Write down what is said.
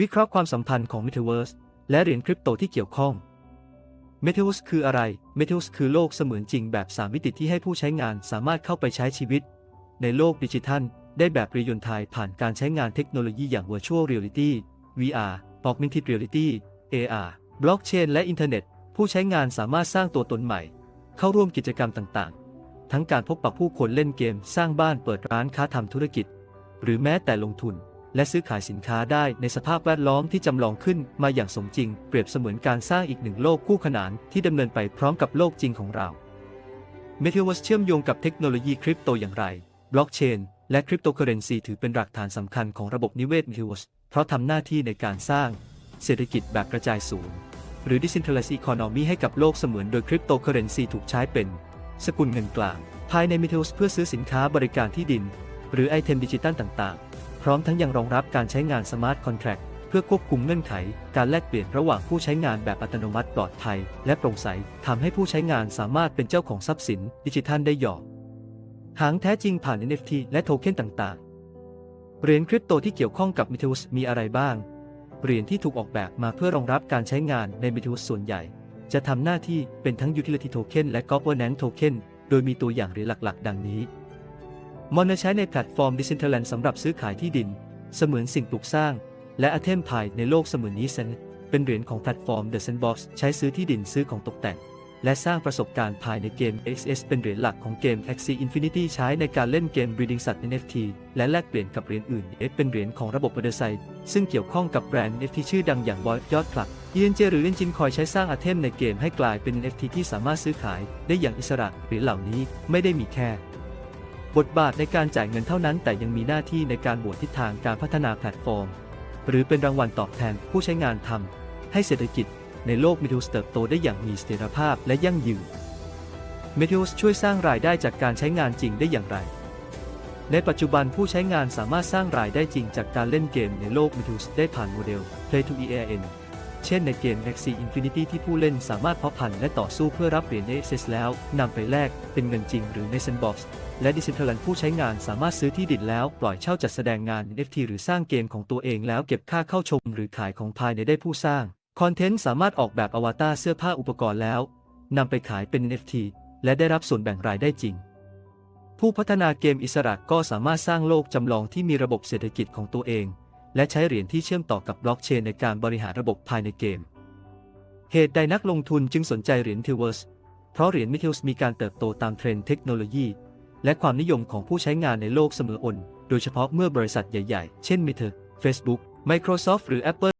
วิเคราะห์ความสัมพันธ์ของ Metaverse และเหรียญคริปโตที่เกี่ยวข้อง Metaverse คืออะไร Metaverse คือโลกเสมือนจริงแบบ 3 มิติที่ให้ผู้ใช้งานสามารถเข้าไปใช้ชีวิต ในโลกดิจิทัล ได้แบบเรียนไทยผ่านการใช้งานเทคโนโลยีอย่าง Virtual Reality VR Augmented Reality AR Blockchain และอินเทอร์เน็ต ผู้ใช้งานสามารถสร้างตัวตนใหม่ เข้าร่วมกิจกรรมต่างๆ ทั้งการพบปะผู้คนเล่นเกม สร้างบ้านเปิดร้านค้าทำธุรกิจ หรือแม้แต่ลงทุน และซื้อขายสินค้าได้ในสภาพแวดล้อมที่จำลองขึ้นมาอย่างสมจริง เปรียบเสมือนการสร้างอีกหนึ่งโลกคู่ขนานที่ดำเนินไปพร้อมกับโลกจริงของเรา Metaverse เชื่อมโยงกับเทคโนโลยีคริปโตอย่างไร บล็อกเชนและคริปโตเคอเรนซีถือเป็นหลักฐานสำคัญของระบบนิเวศ Metaverse เพราะทำหน้าที่ในการสร้างเศรษฐกิจแบบกระจายศูนย์ หรือ Decentralized Economy ให้กับโลกเสมือนโดยคริปโตเคอเรนซีถูกใช้เป็น สกุลเงินกลาง ภายใน Metaverse เพื่อซื้อสินค้าบริการที่ดิน หรือไอเทมดิจิตัลต่างๆ พร้อมทั้งยังรองรับการใช้งานสมาร์ทคอนแท็กเพื่อควบคุมเงื่อนไข การแลกเปลี่ยนระหว่างผู้ใช้งานแบบอัตโนมัติปลอดภัย และโปร่งใสทำให้ผู้ใช้งานสามารถเป็นเจ้าของทรัพย์สิน ดิจิทัลได้หยอกหางแท้จริงผ่าน NFT และโทเค็นต่างๆ เหรียญคริปโตที่เกี่ยวข้องกับ Metaverse มีอะไรบ้าง เหรียญที่ถูกออกแบบมาเพื่อรองรับการใช้งานใน Metaverse ส่วนใหญ่ จะทำหน้าที่เป็นทั้ง Utility Token และ Governance Token โดยมีตัวอย่างเหรียญหลัก ๆ ดังนี้ มอนใช้ในแพลตฟอร์ม Decentraland สำหรับซื้อขายที่ดิน เสมือนสิ่งปลูกสร้าง และอาเทมภายในโลกเสมือนนี้เซนเป็นเหรียญของแพลตฟอร์ม The Sandbox ใช้ซื้อที่ดินซื้อของตกแต่ง และสร้างประสบการณ์ภายในเกม XS เป็นเหรียญหลักของเกม Axie Infinity ใช้ในการเล่นเกม Breeding สัตว์ NFT และแลกเปลี่ยนกับเหรียญอื่น X เป็นเหรียญของระบบ o t h e r s i d e ซึ่งเกี่ยวข้องกับแบรนด์ NFT ชื่อดังอย่าง Boy ยอดคลัก ENJ หรือ Engine Coin ใช้สร้างอาเทมในเกมให้กลายเป็น NFT ที่สามารถซื้อขายได้อย่างอิสระเหรียญเหล่านี้ไม่ได้มีแค่ บทบาทในการจ่ายเงินเท่านั้น แต่ยังมีหน้าที่ในการบวชทิศทางการพัฒนาแพลตฟอร์ม หรือเป็นรางวัลตอบแทนผู้ใช้งานทำให้เศรษฐกิจในโลกมิทูสเติบโตได้อย่างมีเสถียรภาพและยั่งยืน m e t a ช่วยสร้างรายได้จากการใช้งานจริงได้อย่างไร ในปัจจุบันผู้ใช้งานสามารถสร้างรายได้จริงจากการเล่นเกมในโลก m e t a ได้ผ่านโมเดล Play to Earn เช่นในเกม Axie Infinity ที่ผู้เล่นสามารถเพาะพันธุ์และต่อสู้เพื่อรับเหรียญ Access แล้วนำไปแลกเป็นเงินจริงหรือใน Sandbox และ Decentraland ผู้ใช้งานสามารถซื้อที่ดินแล้วปล่อยเช่าจัดแสดงงาน NFT หรือสร้างเกมของตัวเองแล้วเก็บค่าเข้าชมหรือขายของภายในได้ผู้สร้างคอนเทนต์สามารถออกแบบอวตารเสื้อผ้าอุปกรณ์แล้วนำไปขายเป็น NFT และได้รับส่วนแบ่งรายได้จริง ผู้พัฒนาเกมอิสระก็สามารถสร้างโลกจำลองที่มีระบบเศรษฐกิจของตัวเอง และใช้เหรียญที่เชื่อมต่อกับบล็อกเชนในการบริหารระบบภายในเกม เหตุใดนักลงทุนจึงสนใจเหรียญทิวเวอร์สเพราะเหรียญมิทิลส์มีการเติบโตตามเทรนด์เทคโนโลยี และความนิยมของผู้ใช้งานในโลกเสมออน โดยเฉพาะเมื่อบริษัทใหญ่ๆ เช่นมิเทอร์ Facebook Microsoft หรือ Apple